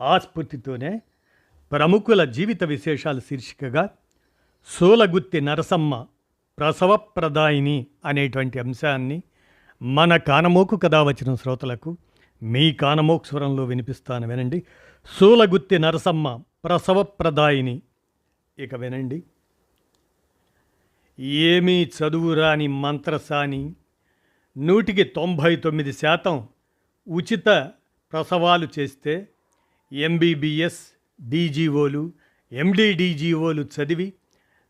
ఆస్ఫూర్తితోనే ప్రముఖుల జీవిత విశేషాల శీర్షికగా సూలగుత్తి నరసమ్మ ప్రసవప్రదాయిని అనేటువంటి అంశాన్ని మన కానమోకు కథ వచ్చిన శ్రోతలకు మీ కానమోకు స్వరంలో వినిపిస్తాను వినండి. సూలగుత్తి నరసమ్మ ప్రసవప్రదాయిని ఇక వినండి. ఏమీ చదువురాని మంత్రసాని నూటికి తొంభై తొమ్మిది శాతం ఉచిత ప్రసవాలు చేస్తే ఎంబీబీఎస్ డీజీఓలు ఎండీడీజీఓలు చదివి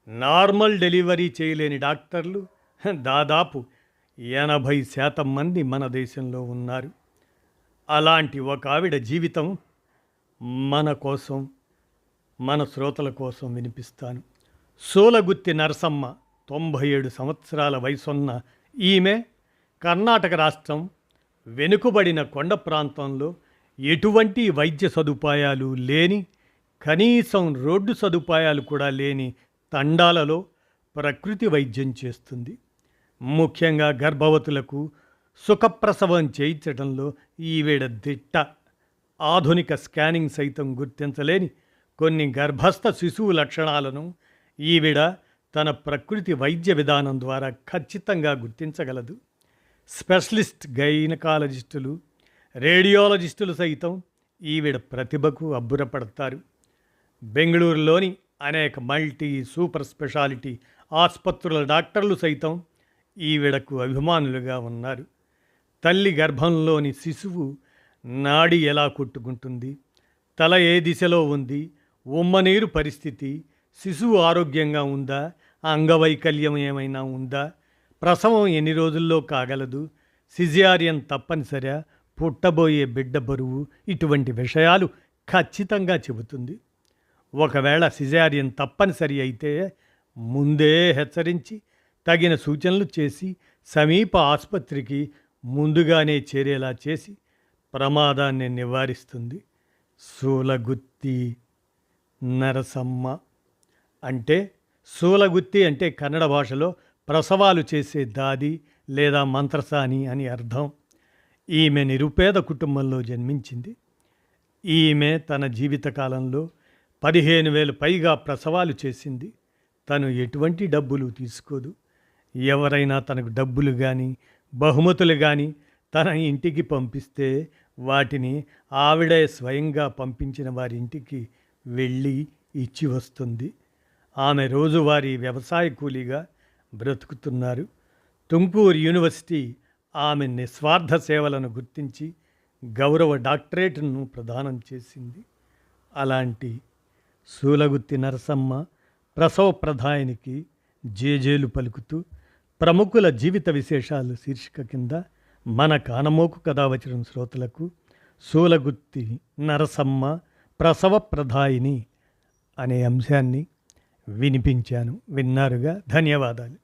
నార్మల్ డెలివరీ చేయలేని డాక్టర్లు దాదాపు ఎనభై శాతం మంది మన దేశంలో ఉన్నారు. అలాంటి ఒక ఆవిడ జీవితం మన కోసం మన శ్రోతల కోసం వినిపిస్తాను. సోలగుత్తి నరసమ్మ తొంభై ఏడు సంవత్సరాల వయసున్న ఈమె కర్ణాటక రాష్ట్రం వెనుకబడిన కొండ ప్రాంతంలో ఎటువంటి వైద్య సదుపాయాలు లేని కనీసం రోడ్డు సదుపాయాలు కూడా లేని తండాలలో ప్రకృతి వైద్యం చేస్తుంది. ముఖ్యంగా గర్భవతులకు సుఖప్రసవం చేయించడంలో ఈవిడ దిట్ట. ఆధునిక స్కానింగ్ సైతం గుర్తించలేని కొన్ని గర్భస్థ శిశువు లక్షణాలను ఈవిడ తన ప్రకృతి వైద్య విధానం ద్వారా ఖచ్చితంగా గుర్తించగలదు. స్పెషలిస్ట్ గైనకాలజిస్టులు రేడియాలజిస్టులు సైతం ఈవిడ ప్రతిభకు అబ్బురపడతారు. బెంగళూరులోని అనేక మల్టీ సూపర్ స్పెషాలిటీ ఆసుపత్రుల డాక్టర్లు సైతం ఈవిడకు అభిమానులుగా ఉన్నారు. తల్లి గర్భంలోని శిశువు నాడి ఎలా కొట్టుకుంటుంది? తల ఏ దిశలో ఉంది? ఉమ్మనీరు పరిస్థితి శిశువు ఆరోగ్యంగా ఉందా? అంగవైకల్యం ఏమైనా ఉందా? ప్రసవం ఎన్ని రోజుల్లో కాగలదు? సిజియారియన్ తప్పనిసరిగా పుట్టబోయే బిడ్డ బరువు ఇటువంటి విషయాలు ఖచ్చితంగా చెబుతుంది. ఒకవేళ సిజారియన్ తప్పనిసరి అయితే ముందే హెచ్చరించి తగిన సూచనలు చేసి సమీప ఆసుపత్రికి ముందుగానే చేరేలా చేసి ప్రమాదాన్ని నివారిస్తుంది. సూలగుత్తి నరసమ్మ అంటే సూలగుత్తి అంటే కన్నడ భాషలో ప్రసవాలు చేసే దాది లేదా మంత్రసాని అని అర్థం. ఈమె నిరుపేద కుటుంబంలో జన్మించింది. ఈమె తన జీవితకాలంలో పదిహేను వేలు పైగా ప్రసవాలు చేసింది. తను ఎటువంటి డబ్బులు తీసుకోదు. ఎవరైనా తనకు డబ్బులు కానీ బహుమతులు కానీ తన ఇంటికి పంపిస్తే వాటిని ఆవిడే స్వయంగా పంపించిన వారి ఇంటికి వెళ్ళి ఇచ్చి వస్తుంది. ఆమె రోజువారీ వ్యవసాయ కూలీగా బ్రతుకుతున్నారు. తుంకూరు యూనివర్సిటీ ఆమె నిస్వార్థ సేవలను గుర్తించి గౌరవ డాక్టరేట్ను ప్రదానం చేసింది. అలాంటి సూలగుత్తి నరసమ్మ ప్రసవ ప్రధానికి జేజేలు పలుకుతూ ప్రముఖుల జీవిత విశేషాలు శీర్షిక కింద మన కానమోకు కథ వచ్చిన శ్రోతలకు సూలగుత్తి నరసమ్మ ప్రసవ ప్రధాయిని అనే అంశాన్ని వినిపించాను. విన్నారుగా? ధన్యవాదాలు.